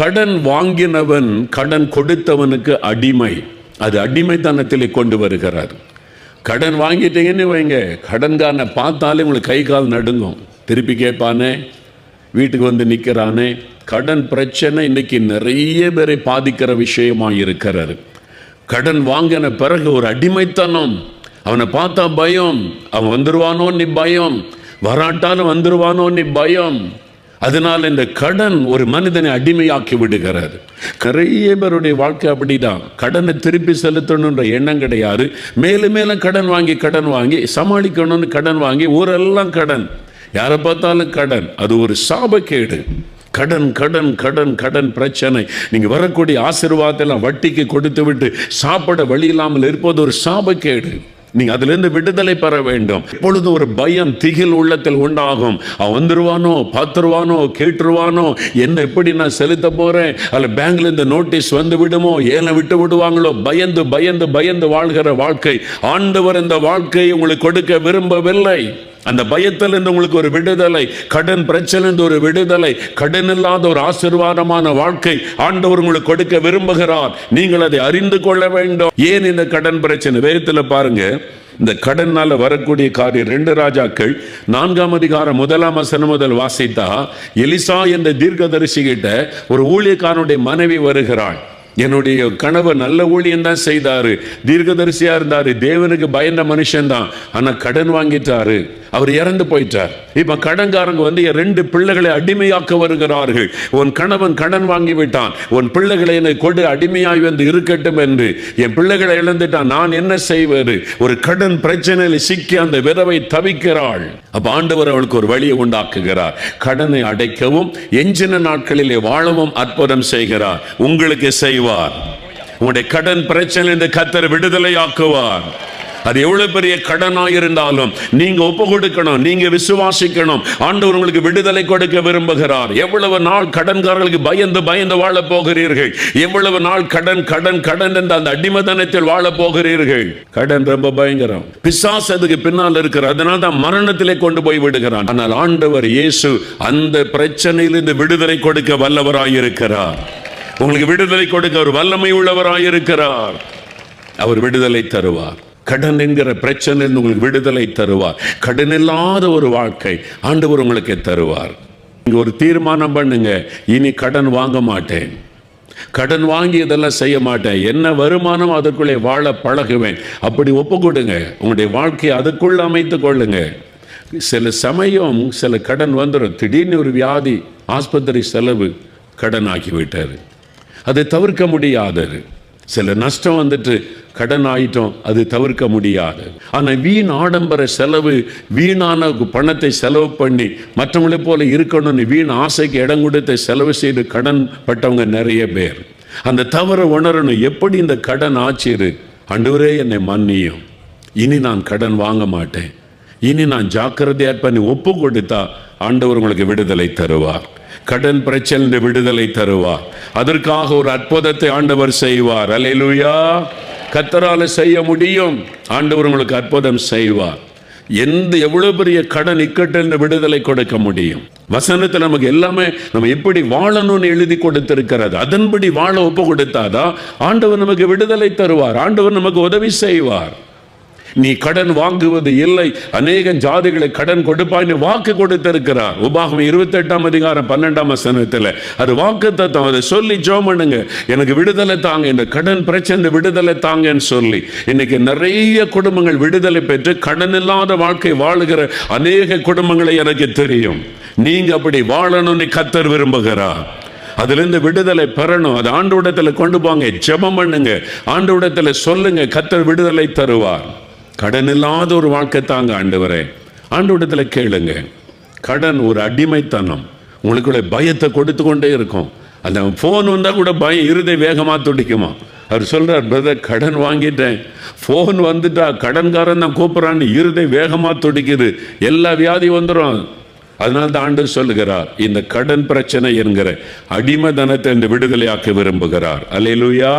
கடன் வாங்கினவன் கடன் கொடுத்தவனுக்கு அடிமை. அது அடிமைத்தனத்தில் கொண்டு வருகிறார். கடன் வாங்கிட்டீங்கன்னு வைங்க. கடன்காரனை பார்த்தாலே உங்களுக்கு கை கால் நடுங்கும். திருப்பி கேட்பானே வீட்டுக்கு வந்து நிற்கிறானே கடன் பிரச்சனை இன்னைக்கு நிறைய பேரை பாதிக்கிற விஷயமாக இருக்கிறாரு. கடன் வாங்கின பிறகு ஒரு அடிமைத்தனம். அவனை பார்த்தா பயம். அவன் வந்துருவானோ நீ பயம். வராட்டாலும் வந்துருவானோ நீ பயம். அதனால் இந்த கடன் ஒரு மனிதனை அடிமையாக்கி விடுகிறது. நிறைய பேருடைய வாழ்க்கை அப்படிதான். கடனை திருப்பி செலுத்தணுன்ற எண்ணம் கிடையாது. மேலும் மேலும் கடன் வாங்கி கடன் வாங்கி சமாளிக்கணும்னு கடன் வாங்கி ஊரெல்லாம் கடன். யாரை பார்த்தாலும் கடன். அது ஒரு சாபக்கேடு. கடன் கடன் கடன் கடன் பிரச்சனை. நீங்கள் வரக்கூடிய ஆசீர்வாதத்தெல்லாம் வட்டிக்கு கொடுத்து விட்டு சாப்பிட வழி இல்லாமல் இருப்பது ஒரு சாபக்கேடு. நீங்க அதிலிருந்து விடுதலை பெற வேண்டும். இப்பொழுது ஒரு பயம் திகில் உள்ளத்தில் உண்டாகும். அவன் வந்துருவானோ பார்த்துருவானோ கேட்டுருவானோ என்ன எப்படி நான் செலுத்த போறேன்? அல்ல பேங்க்ல இந்த நோட்டீஸ் வந்து விடுமோ? ஏன விட்டு விடுவாங்களோ? பயந்து பயந்து பயந்து வாழ்கிற வாழ்க்கை. ஆண்டவர் இந்த வாழ்க்கையை உங்களுக்கு கொடுக்க விரும்பவில்லை. அந்த பயத்திலிருந்து உங்களுக்கு ஒரு விடுதலை கடன் பிரச்சனை ஒரு விடுதலை கடன் இல்லாத ஒரு ஆசீர்வாதமான வாழ்க்கை ஆண்டவர் உங்களுக்கு கொடுக்க விரும்புகிறார். நீங்கள் அதை அறிந்து கொள்ள வேண்டும். ஏன் இந்த கடன் பிரச்சனை? வேகத்தில் பாருங்க. இந்த கடனால வரக்கூடிய காரியம் ரெண்டு ராஜாக்கள் நான்காம் அதிகாரம் முதலாம் வசனம் முதல் வாசித்தா எலிசா என்ற தீர்க்கதரிசி கிட்ட ஒரு ஊழியக்காரனுடைய மனைவி வருகிறாள். என்னுடைய கணவர் நல்ல ஊழியம் தான் செய்தாரு தீர்க்கதரிசியா இருந்தாரு தேவனுக்கு பயந்த மனுஷன் தான். ஆனா கடன் வாங்கிட்டாரு. அவர் இறந்து போயிட்டார். இப்ப கடன்காரங்க வந்து என் ரெண்டு பிள்ளைகளை அடிமையாக்க வருகிறார்கள். உன் கணவன் கடன் வாங்கி விட்டான். உன் பிள்ளைகளை என்னை கொடு அடிமையாய் வந்து இருக்கட்டும் என்று. என் பிள்ளைகளை இழந்துட்டான். நான் என்ன செய்வது? ஒரு கடன் பிரச்சனையில் சிக்கி அந்த விதவை தவிக்கிறாள். அப்ப ஆண்டவர் அவளுக்கு ஒரு வழியை உண்டாக்குகிறார். கடனை அடைக்கவும் எஞ்சின நாட்களிலே வாழவும் அற்புதம் செய்கிறார். உங்களுக்கு செய்வார். உங்களுடைய கடன் பிரச்சனை இந்த கத்தர் விடுதலை ஆக்குவார் அது எவ்வளவு பெரிய கடனாக இருந்தாலும் நீங்க ஒப்பு கொடுக்கணும் நீங்க விசுவாசிக்கணும். ஆண்டவர் உங்களுக்கு விடுதலை கொடுக்க விரும்புகிறார். எவ்வளவு நாள் கடன்காரர்களுக்கு பயந்து பயந்து வாழ போகிறீர்கள்? எவ்வளவு நாள் கடன் கடன் கடன் என்ற அந்த அடிமதனத்தில் வாழ போகிறீர்கள்? கடன் ரொம்ப பயங்கரம். பிசாஸ் அதுக்கு பின்னால் இருக்கிறார் அதனால தான் மரணத்திலே கொண்டு போய் விடுகிறான். ஆனால் ஆண்டவர் இயேசு அந்த பிரச்சனையிலிருந்து விடுதலை கொடுக்க வல்லவராயிருக்கிறார். உங்களுக்கு விடுதலை கொடுக்க ஒரு வல்லமை உள்ளவராயிருக்கிறார். அவர் விடுதலை தருவார். கடன் என்கிற பிரச்சனை உங்களுக்கு விடுதலை தருவார். கடன் இல்லாத ஒரு வாழ்க்கை ஆண்டவர் உங்களுக்கு தருவார். நீங்க ஒரு தீர்மானம் பண்ணுங்க. இனி கடன் வாங்க மாட்டேன். கடன் வாங்கி இதெல்லாம் செய்ய மாட்டேன். என்ன வருமானம் அதுக்குள்ளே வாழ பழகுவேன். அப்படி ஒப்பு கொடுங்க உங்களுடைய வாழ்க்கையை அதுக்குள்ள அமைத்து கொள்ளுங்க. சில சமயம் சில கடன் வந்துடும் திடீர்னு ஒரு வியாதி ஆஸ்பத்திரி செலவு கடன் ஆக்கி அதை தவிர்க்க முடியாதது. சில நஷ்டம் வந்துட்டு கடன் ஆயிட்டோம் அது தவிர்க்க முடியாது. ஆனால் வீண் ஆடம்பர செலவு வீணான பணத்தை செலவு பண்ணி மற்றவங்களை போல இருக்கணும்னு வீண் ஆசைக்கு இடம் கொடுத்து செலவு செய்து கடன் பட்டவங்க நிறைய பேர். அந்த தவறை உணரணும். எப்படி இந்த கடன் ஆச்சிரு? அன்றுவரே என்னை மன்னியும். இனி நான் கடன் வாங்க மாட்டேன். இனி நான் ஜாக்கிரதையாக பண்ணி ஒப்பு கொடுத்தா ஆண்டவர் உங்களுக்கு விடுதலை தருவார். கடன் பிரச்சனை விடுதலை தருவார். அதற்காக ஒரு அற்புதத்தை ஆண்டவர் செய்வார். அலையலுயா கத்தரால செய்ய முடியும். ஆண்டவர் உங்களுக்கு அற்புதம் செய்வார். எந்த எவ்வளவு பெரிய கடன் இக்கட்டில் விடுதலை கொடுக்க முடியும்? வசனத்தில் நமக்கு எல்லாமே நம்ம எப்படி வாழணும்னு எழுதி கொடுத்திருக்கிறது. அதன்படி வாழ ஒப்பு கொடுத்தாதான் ஆண்டவர் நமக்கு விடுதலை தருவார். ஆண்டவர் நமக்கு உதவி செய்வார். நீ கடன் வாங்குவது இல்லை. அநேக ஜாதிகளை கடன் கொடுப்பாய்னு வாக்கு கொடுத்திருக்கிறார். உபாகம் இருபத்தி எட்டாம் அதிகாரம் பன்னெண்டாம் வசனத்தில். அது வாக்கு தத்துவம் அதை சொல்லி ஜோம் பண்ணுங்க. எனக்கு விடுதலை தாங்க. இந்த கடன் பிரச்சனை விடுதலை தாங்கன்னு சொல்லி. இன்னைக்கு நிறைய குடும்பங்கள் விடுதலை பெற்று கடன் இல்லாத வாழ்க்கை வாழுகிற அநேக குடும்பங்களை எனக்கு தெரியும். நீங்க அப்படி வாழணும்னு கத்தர் விரும்புகிறார். அதுலேருந்து விடுதலை பெறணும். அது ஆண்டு கொண்டு போங்க. ஜெபம் பண்ணுங்க. ஆண்டு சொல்லுங்க. கத்தர் விடுதலை தருவார். கடன் இல்லாத ஒரு வாழ்க்கை தாங்க ஆண்டவரே. ஆண்டு கேளுங்க. கடன் ஒரு அடிமைத்தனம். உங்களுக்குள்ள பயத்தை கொடுத்து கொண்டே இருக்கும். அந்த ஃபோன் வந்தால் கூட பயம் இருதை வேகமாக துடிக்குமா? அவர் சொல்றார் பிரதர் கடன் வாங்கிட்டேன். ஃபோன் வந்துட்டா கடன்காரன் தான் கூப்பிட்றான்னு இருதை வேகமாக துடிக்குது. எல்லா வியாதி வந்துடும் அதனால தான் ஆண்டு சொல்லுகிறார் இந்த கடன் பிரச்சனை என்கிற அடிமை தனத்தை இந்த விடுதலையாக்க விரும்புகிறார். அல்லேலூயா